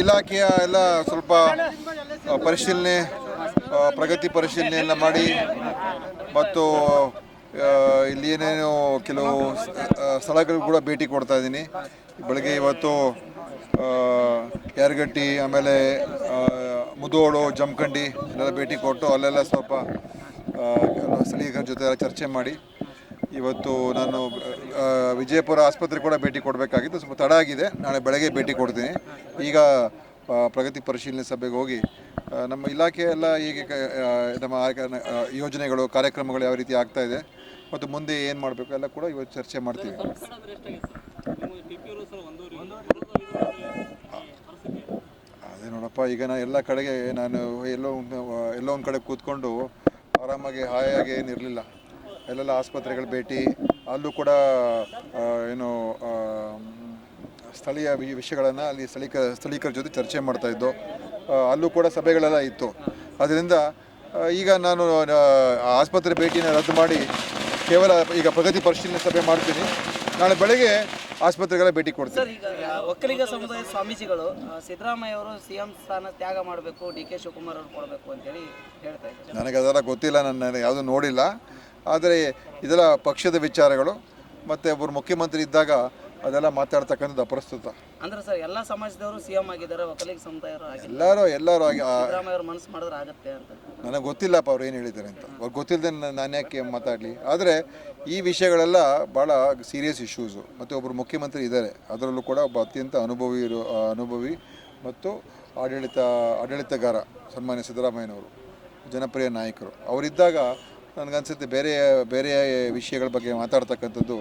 ಇಲಾಖೆಯ ಎಲ್ಲ ಸ್ವಲ್ಪ ಪರಿಶೀಲನೆ ಪ್ರಗತಿ ಪರಿಶೀಲನೆ ಎಲ್ಲ ಮಾಡಿ ಮತ್ತು ಇಲ್ಲಿ ಏನೇನು ಕೆಲವು ಸ್ಥಳಗಳು ಕೂಡ ಭೇಟಿ ಕೊಡ್ತಾ ಇದ್ದೀನಿ. ಬೆಳಗ್ಗೆ ಇವತ್ತು ಯಾರಗಟ್ಟಿ, ಆಮೇಲೆ ಮುದೋಳು, ಜಮಖಂಡಿ ಎಲ್ಲ ಭೇಟಿ ಕೊಟ್ಟು ಅಲ್ಲೆಲ್ಲ ಸ್ವಲ್ಪ ಸ್ಥಳೀಯರ ಜೊತೆ ಚರ್ಚೆ ಮಾಡಿ ಇವತ್ತು ನಾನು ವಿಜಯಪುರ ಆಸ್ಪತ್ರೆ ಕೂಡ ಭೇಟಿ ಕೊಡಬೇಕಾಗಿತ್ತು. ಸ್ವಲ್ಪ ತಡ ಆಗಿದೆ. ನಾಳೆ ಬೆಳಗ್ಗೆ ಭೇಟಿ ಕೊಡ್ತೀನಿ. ಈಗ ಪ್ರಗತಿ ಪರಿಶೀಲನೆ ಸಭೆಗೆ ಹೋಗಿ ನಮ್ಮ ಇಲಾಖೆ ಎಲ್ಲ ಹೀಗೆ ನಮ್ಮ ಯೋಜನೆಗಳು, ಕಾರ್ಯಕ್ರಮಗಳು ಯಾವ ರೀತಿ ಆಗ್ತಾ ಇದೆ, ಮತ್ತು ಮುಂದೆ ಏನು ಮಾಡಬೇಕು ಎಲ್ಲ ಕೂಡ ಇವತ್ತು ಚರ್ಚೆ ಮಾಡ್ತೀವಿ. ಅದೇ ನೋಡಪ್ಪ, ಈಗ ನಾನು ಎಲ್ಲ ಕಡೆಗೆ ನಾನು ಎಲ್ಲೋ ಎಲ್ಲೋ ಒಂದು ಕಡೆ ಕೂತ್ಕೊಂಡು ಆರಾಮಾಗಿ ಹಾಯಾಗಿ ಏನಿರಲಿಲ್ಲ. ಎಲ್ಲೆಲ್ಲ ಆಸ್ಪತ್ರೆಗಳ ಭೇಟಿ ಅಲ್ಲೂ ಕೂಡ ಏನು ಸ್ಥಳೀಯ ವಿಷಯಗಳನ್ನು ಅಲ್ಲಿ ಸ್ಥಳೀಕ ಸ್ಥಳೀಕರ ಜೊತೆ ಚರ್ಚೆ ಮಾಡ್ತಾ ಇದ್ದು ಅಲ್ಲೂ ಕೂಡ ಸಭೆಗಳೆಲ್ಲ ಇತ್ತು. ಅದರಿಂದ ಈಗ ನಾನು ಆಸ್ಪತ್ರೆ ಭೇಟಿನ ರದ್ದು ಮಾಡಿ ಕೇವಲ ಈಗ ಪ್ರಗತಿ ಪರಿಶೀಲನೆ ಸಭೆ ಮಾಡ್ತೀನಿ. ನಾಳೆ ಬೆಳಗ್ಗೆ ಆಸ್ಪತ್ರೆಗಳ ಭೇಟಿ ಕೊಡ್ತೀನಿ. ಸರ್ ಈಗ ಒಕ್ಕಲಿಗ ಸಮುದಾಯ ಸ್ವಾಮೀಜಿಗಳು ಸಿದ್ದರಾಮಯ್ಯ ಅವರು ಸಿ ಎಂ ಸ್ಥಾನ ತ್ಯಾಗ ಮಾಡಬೇಕು ಡಿ ಕೆ ಶಿವಕುಮಾರ್ ಅವರು ಕೊಡಬೇಕು ಅಂತೇಳಿ ಹೇಳ್ತಾ ಇದ್ದಾರೆ. ನನಗೆ ಅದರ ಗೊತ್ತಿಲ್ಲ ನನ್ನ ಯಾವುದು ನೋಡಿಲ್ಲ. ಆದರೆ ಇದೆಲ್ಲ ಪಕ್ಷದ ವಿಚಾರಗಳು ಮತ್ತು ಒಬ್ಬರು ಮುಖ್ಯಮಂತ್ರಿ ಇದ್ದಾಗ ಅದೆಲ್ಲ ಮಾತಾಡ್ತಕ್ಕಂಥದ್ದು ಅಪ್ರಸ್ತುತ. ಅಂದ್ರೆ ಸರ್ ಎಲ್ಲ ಸಮಾಜದವರು ಸಿ ಎಂ ಆಗಿದ್ದಾರೆ ಒಕ್ಕಲಿಗ ಸಮುದಾಯರು ಆಗಿಲ್ಲ ಎಲ್ಲರೂ ಎಲ್ಲರೂ ಆಗಿ ಮನಸ್ಸು ಮಾಡಿದ್ರೆ ಆಗುತ್ತೆ ಅಂತ. ನನಗೆ ಗೊತ್ತಿಲ್ಲಪ್ಪ ಅವ್ರು ಏನು ಹೇಳಿದ್ದಾರೆ ಅಂತ. ಅವ್ರು ಗೊತ್ತಿಲ್ಲದೆ ನಾನು ಯಾಕೆ ಮಾತಾಡಲಿ? ಆದರೆ ಈ ವಿಷಯಗಳೆಲ್ಲ ಭಾಳ ಸೀರಿಯಸ್ ಇಶ್ಯೂಸು ಮತ್ತು ಒಬ್ಬರು ಮುಖ್ಯಮಂತ್ರಿ ಇದ್ದಾರೆ ಅದರಲ್ಲೂ ಕೂಡ ಒಬ್ಬ ಅತ್ಯಂತ ಅನುಭವಿ ಇರೋ ಅನುಭವಿ ಮತ್ತು ಆಡಳಿತ ಆಡಳಿತಗಾರ ಸನ್ಮಾನ್ಯ ಸಿದ್ದರಾಮಯ್ಯನವರು ಜನಪ್ರಿಯ ನಾಯಕರು. ಅವರಿದ್ದಾಗ ನನಗನ್ಸುತ್ತೆ ಬೇರೆ ಬೇರೆ ವಿಷಯಗಳ ಬಗ್ಗೆ ಮಾತಾಡ್ತಕ್ಕಂಥದ್ದು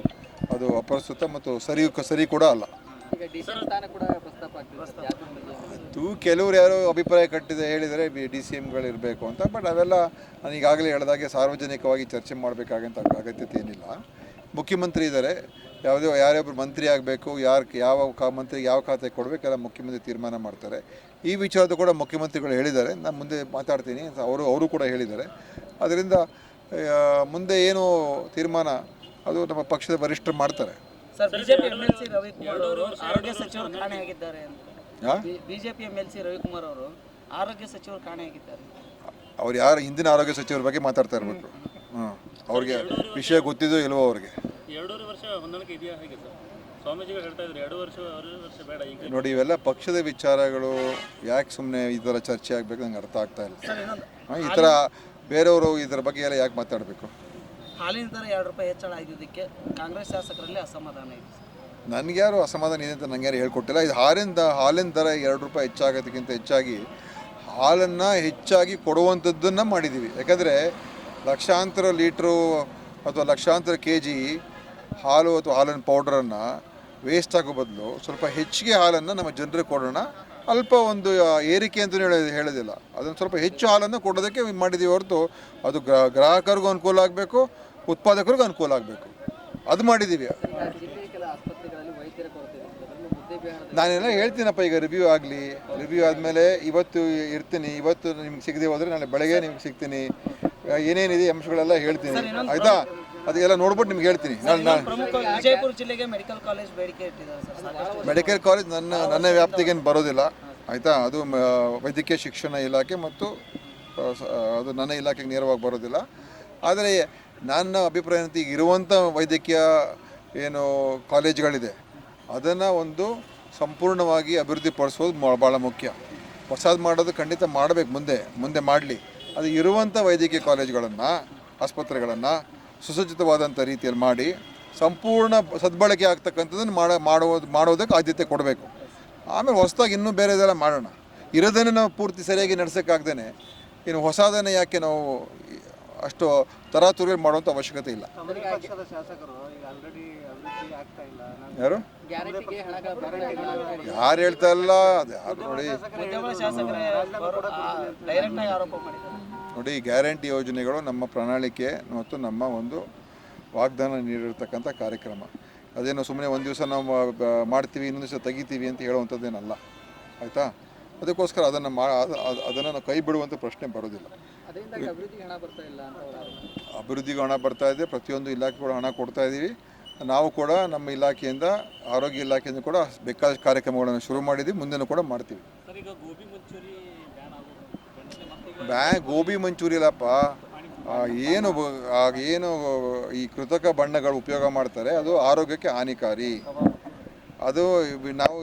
ಅದು ಅಪ್ರಸ್ತುತ ಮತ್ತು ಸರಿ ಸರಿ ಕೂಡ ಅಲ್ಲ. ಅದು ಕೆಲವರು ಯಾರೋ ಅಭಿಪ್ರಾಯ ಕಟ್ಟಿದೆ ಹೇಳಿದರೆ ಬಿ ಡಿ ಸಿ ಎಮ್ಗಳು ಇರಬೇಕು ಅಂತ ಬಟ್ ಅವೆಲ್ಲ ನಾನು ಈಗಾಗಲೇ ಹೇಳಿದಾಗೆ ಸಾರ್ವಜನಿಕವಾಗಿ ಚರ್ಚೆ ಮಾಡಬೇಕಾಗಂತ ಅಗತ್ಯತೆ ಏನಿಲ್ಲ. ಮುಖ್ಯಮಂತ್ರಿ ಇದ್ದಾರೆ ಯಾವುದೇ ಯಾರ್ಯಾರು ಮಂತ್ರಿ ಆಗಬೇಕು ಯಾರು ಯಾವ ಕಾ ಮಂತ್ರಿಗೆ ಯಾವ ಖಾತೆ ಕೊಡಬೇಕೆಲ್ಲ ಮುಖ್ಯಮಂತ್ರಿ ತೀರ್ಮಾನ ಮಾಡ್ತಾರೆ. ಈ ವಿಚಾರದ ಕೂಡ ಮುಖ್ಯಮಂತ್ರಿಗಳು ಹೇಳಿದ್ದಾರೆ ನಾನು ಮುಂದೆ ಮಾತಾಡ್ತೀನಿ ಅಂತ ಅವರು ಅವರು ಕೂಡ ಹೇಳಿದ್ದಾರೆ. ಅದರಿಂದ ಮುಂದೆ ಏನು ತೀರ್ಮಾನ? ಅದು ನಮ್ಮ ಪಕ್ಷದ ವರಿಷ್ಠರು ಮಾಡ್ತಾರೆ. ಅವರು ಆರೋಗ್ಯ ಸಚಿವರು ಕಾಣೆಯಾಗಿದ್ದಾರೆ ಅಂತ. BJP M L C Ravikumar ಅವರು ಆರೋಗ್ಯ ಸಚಿವರು ಕಾಣೆಯಾಗಿದ್ದಾರೆ ಅವ್ರು ಯಾರು ಹಿಂದಿನ ಆರೋಗ್ಯ ಸಚಿವರ ಬಗ್ಗೆ ಮಾತಾಡ್ತಾ ಇರ್ಬೇಕು. ಹಾಂ ಅವ್ರಿಗೆ ವಿಷಯ ಗೊತ್ತಿದೋ ಇಲ್ವೋ ಅವ್ರಿಗೆ. ಎರಡೂವರೆ ವರ್ಷ ಹೊಂದಾಣಿಕೆ ಇದೆಯಾ ಹೇಗೆ ಸರ್? ಸ್ವಾಮೀಜಿಗಳು ಹೇಳ್ತಾ ಇದ್ರು ಎರಡು ವರ್ಷ ಎರಡು ವರ್ಷ ಬೇಡ ಈಗ. ನೋಡಿ ಇವೆಲ್ಲ ಪಕ್ಷದ ವಿಚಾರಗಳು ಯಾಕೆ ಸುಮ್ಮನೆ ಈ ಥರ ಚರ್ಚೆ ಆಗಬೇಕು ನಂಗೆ ಅರ್ಥ ಆಗ್ತಾ ಇಲ್ಲ. ಈ ಥರ ಬೇರೆಯವರು ಇದರ ಬಗ್ಗೆ ಎಲ್ಲ ಯಾಕೆ ಮಾತಾಡಬೇಕು? ಹಾಲಿನ ದರ ಎರಡು ರೂಪಾಯಿ ಹೆಚ್ಚಳ ಆಗಿದ್ದಕ್ಕೆ ಕಾಂಗ್ರೆಸ್ ಶಾಸಕರಲ್ಲಿ ಅಸಮಾಧಾನ ಇದೆ. ನನಗೆ ಯಾರು ಅಸಮಾಧಾನ ಇದೆ ಅಂತ ನನಗೆ ಯಾರು ಹೇಳ್ಕೊಟ್ಟಿಲ್ಲ. ಇದು ಹಾಲಿನ ದ ಹಾಲಿನ ದರ ಎರಡು ರೂಪಾಯಿ ಹೆಚ್ಚಾಗೋದಕ್ಕಿಂತ ಹೆಚ್ಚಾಗಿ ಹಾಲನ್ನು ಹೆಚ್ಚಾಗಿ ಕೊಡುವಂಥದ್ದನ್ನು ಮಾಡಿದ್ದೀವಿ. ಯಾಕಂದರೆ ಲಕ್ಷಾಂತರ ಲೀಟ್ರು ಅಥವಾ ಲಕ್ಷಾಂತರ ಕೆ ಜಿ ಹಾಲು ಅಥವಾ ಹಾಲಿನ ಪೌಡ್ರನ್ನು ವೇಸ್ಟ್ ಆಗೋ ಬದಲು ಸ್ವಲ್ಪ ಹೆಚ್ಚಿಗೆ ಹಾಲನ್ನು ನಮ್ಮ ಜನರಿಗೆ ಕೊಡೋಣ ಅಲ್ಪ ಒಂದು ಏರಿಕೆ ಅಂತಲೂ ಹೇಳೋದು ಹೇಳೋದಿಲ್ಲ. ಅದನ್ನು ಸ್ವಲ್ಪ ಹೆಚ್ಚು ಹಾಲನ್ನು ಕೊಡೋದಕ್ಕೆ ಮಾಡಿದ್ದೀವಿ ಹೊರತು ಅದು ಗ್ರಾಹಕರಿಗೂ ಅನುಕೂಲ ಆಗಬೇಕು ಉತ್ಪಾದಕರಿಗೂ ಅನುಕೂಲ ಆಗಬೇಕು. ಅದು ಮಾಡಿದ್ದೀವಿ ನಾನೆಲ್ಲ ಹೇಳ್ತೀನಪ್ಪ ಈಗ ರಿವ್ಯೂ ಆಗಲಿ ರಿವ್ಯೂ ಆದಮೇಲೆ ಇವತ್ತು ಇರ್ತೀನಿ ಇವತ್ತು ನಿಮ್ಗೆ ಸಿಗದೆ ಹೋದರೆ ನಾಳೆ ಬೆಳಗ್ಗೆ ನಿಮ್ಗೆ ಸಿಗ್ತೀನಿ ಏನೇನಿದೆ ಅಂಶಗಳೆಲ್ಲ ಹೇಳ್ತೀನಿ. ಆಯಿತಾ? ಅದೆಲ್ಲ ನೋಡ್ಬಿಟ್ಟು ನಿಮ್ಗೆ ಹೇಳ್ತೀನಿ. ವಿಜಯಪುರ ಜಿಲ್ಲೆಗೆ ಮೆಡಿಕಲ್ ಕಾಲೇಜ್ ಬೇಡಿಕೆ ಮೆಡಿಕಲ್ ಕಾಲೇಜ್ ನನ್ನ ನನ್ನ ವ್ಯಾಪ್ತಿಗೇನು ಬರೋದಿಲ್ಲ. ಆಯಿತಾ? ಅದು ವೈದ್ಯಕೀಯ ಶಿಕ್ಷಣ ಇಲಾಖೆ ಮತ್ತು ಅದು ನನ್ನ ಇಲಾಖೆಗೆ ನೇರವಾಗಿ ಬರೋದಿಲ್ಲ. ಆದರೆ ನನ್ನ ಅಭಿಪ್ರಾಯ ಅಂತ ಈಗ ಇರುವಂಥ ವೈದ್ಯಕೀಯ ಏನು ಕಾಲೇಜ್ಗಳಿದೆ. ಅದನ್ನು ಒಂದು ಸಂಪೂರ್ಣವಾಗಿ ಅಭಿವೃದ್ಧಿಪಡಿಸೋದು ಪಡಿಸೋದು ಭಾಳ ಮುಖ್ಯ. ಹೊಸದು ಮಾಡೋದು ಖಂಡಿತ ಮಾಡಬೇಕು ಮುಂದೆ ಮುಂದೆ ಮಾಡಲಿ. ಅದು ಇರುವಂಥ ವೈದ್ಯಕೀಯ ಕಾಲೇಜ್ಗಳನ್ನು ಆಸ್ಪತ್ರೆಗಳನ್ನು ಸುಸಜ್ಜಿತವಾದಂಥ ರೀತಿಯಲ್ಲಿ ಮಾಡಿ ಸಂಪೂರ್ಣ ಸದ್ಬಳಕೆ ಆಗ್ತಕ್ಕಂಥದ್ದನ್ನು ಮಾಡ ಮಾಡೋದು ಮಾಡೋದಕ್ಕೆ ಆದ್ಯತೆ ಕೊಡಬೇಕು. ಆಮೇಲೆ ಹೊಸದಾಗಿ ಇನ್ನೂ ಬೇರೆದೆಲ್ಲ ಮಾಡೋಣ. ಇರೋದನ್ನೇ ನಾವು ಪೂರ್ತಿ ಸರಿಯಾಗಿ ನಡೆಸೋಕ್ಕಾಗ್ದೇ ಇನ್ನು ಹೊಸದನ್ನು ಯಾಕೆ ನಾವು ಅಷ್ಟು ತರಾತುರಿ ಮಾಡುವಂಥ ಅವಶ್ಯಕತೆ ಇಲ್ಲ. ಯಾರು? ಯಾರು ಹೇಳ್ತಾ ಇಲ್ಲ? ಅದು ಯಾರು ನೋಡಿ. ನೋಡಿ ಗ್ಯಾರಂಟಿ ಯೋಜನೆಗಳು ನಮ್ಮ ಪ್ರಣಾಳಿಕೆ ಮತ್ತು ನಮ್ಮ ಒಂದು ವಾಗ್ದಾನ ನೀಡಿರ್ತಕ್ಕಂಥ ಕಾರ್ಯಕ್ರಮ. ಅದೇನು ಸುಮ್ಮನೆ ಒಂದು ದಿವಸ ನಾವು ಮಾಡ್ತೀವಿ ಇನ್ನೊಂದು ದಿವಸ ತೆಗಿತೀವಿ ಅಂತ ಹೇಳುವಂಥದ್ದೇನಲ್ಲ. ಆಯಿತಾ? ಅದಕ್ಕೋಸ್ಕರ ಅದನ್ನು ಮಾ ಅದನ್ನು ನಾವು ಕೈ ಬಿಡುವಂಥ ಪ್ರಶ್ನೆ ಬರೋದಿಲ್ಲ. ಅಭಿವೃದ್ಧಿಗೆ ಹಣ ಬರ್ತಾ ಇಲ್ಲ ಅಂತ ಅವರ ಆರೋಪ ಅಭಿವೃದ್ಧಿಗೆ ಹಣ ಬರ್ತಾ ಇದೆ ಪ್ರತಿಯೊಂದು ಇಲಾಖೆ ಕೂಡ ಹಣ ಕೊಡ್ತಾ ಇದ್ದೀವಿ ನಾವು ಕೂಡ ನಮ್ಮ ಇಲಾಖೆಯಿಂದ ಆರೋಗ್ಯ ಇಲಾಖೆಯಿಂದ ಕೂಡ ಬೇಕಾದ ಕಾರ್ಯಕ್ರಮಗಳನ್ನು ಶುರು ಮಾಡಿದ್ದೀವಿ ಮುಂದೆನೂ ಕೂಡ ಮಾಡ್ತೀವಿ. ಬ್ಯಾ ಗೋಬಿ ಮಂಚೂರಿ ಇಲ್ಲಪ್ಪ ಏನು ಏನು ಈ ಕೃತಕ ಬಣ್ಣಗಳು ಉಪಯೋಗ ಮಾಡ್ತಾರೆ, ಅದು ಆರೋಗ್ಯಕ್ಕೆ ಹಾನಿಕಾರಿ. ಅದು ನಾವು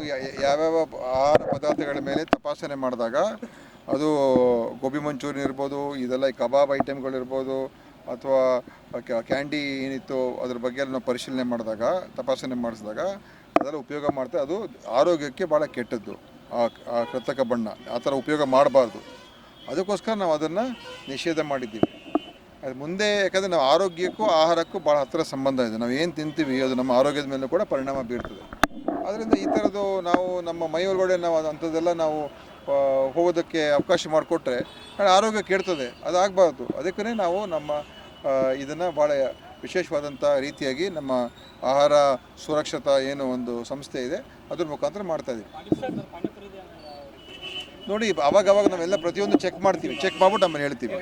ಯಾವ್ಯಾವ ಆಹಾರ ಪದಾರ್ಥಗಳ ಮೇಲೆ ತಪಾಸಣೆ ಮಾಡಿದಾಗ, ಅದು ಗೋಬಿ ಮಂಚೂರಿ ಇರ್ಬೋದು, ಇದೆಲ್ಲ ಈ ಕಬಾಬ್ ಐಟಮ್ಗಳಿರ್ಬೋದು ಅಥವಾ ಕ್ಯಾಂಡಿ ಏನಿತ್ತು ಅದ್ರ ಬಗ್ಗೆ ಎಲ್ಲ ನಾವು ಪರಿಶೀಲನೆ ಮಾಡಿದಾಗ, ತಪಾಸಣೆ ಮಾಡಿಸಿದಾಗ, ಅದೆಲ್ಲ ಉಪಯೋಗ ಮಾಡ್ತಾರೆ ಅದು ಆರೋಗ್ಯಕ್ಕೆ ಭಾಳ ಕೆಟ್ಟದ್ದು. ಆ ಕೃತಕ ಬಣ್ಣ, ಆ ಥರ ಉಪಯೋಗ ಮಾಡಬಾರ್ದು. ಅದಕ್ಕೋಸ್ಕರ ನಾವು ಅದನ್ನು ನಿಷೇಧ ಮಾಡಿದ್ದೀವಿ. ಅದು ಮುಂದೆ ಯಾಕಂದರೆ ನಾವು ಆರೋಗ್ಯಕ್ಕೂ ಆಹಾರಕ್ಕೂ ಭಾಳ ಹತ್ತಿರ ಸಂಬಂಧ ಇದೆ. ನಾವು ಏನು ತಿಂತೀವಿ ಅದು ನಮ್ಮ ಆರೋಗ್ಯದ ಮೇಲೂ ಕೂಡ ಪರಿಣಾಮ ಬೀರ್ತದೆ. ಆದ್ದರಿಂದ ಈ ಥರದ್ದು ನಾವು ನಮ್ಮ ಮೈ ಒಳಗಡೆ ನಾವು ಅಂಥದ್ದೆಲ್ಲ ನಾವು ಹೋಗೋದಕ್ಕೆ ಅವಕಾಶ ಮಾಡಿಕೊಟ್ರೆ ಆರೋಗ್ಯ ಕೆಡ್ತದೆ. ಅದಾಗಬಾರ್ದು. ಅದಕ್ಕೇ ನಾವು ನಮ್ಮ ಇದನ್ನು ಭಾಳ ವಿಶೇಷವಾದಂಥ ರೀತಿಯಾಗಿ ನಮ್ಮ ಆಹಾರ ಸುರಕ್ಷತಾ ಏನು ಒಂದು ಸಂಸ್ಥೆ ಇದೆ. ಅದ್ರ ಮುಖಾಂತರ ಮಾಡ್ತಾ ಇದ್ದೀವಿ ನೋಡಿ ಅವಾಗ ಅವಾಗ ನಾವೆಲ್ಲ ಪ್ರತಿಯೊಂದು ಚೆಕ್ ಮಾಡ್ತೀವಿ. ಚೆಕ್ ಮಾಡ್ಬಿಟ್ಟು ಆಮೇಲೆ ಹೇಳ್ತೀವಿ.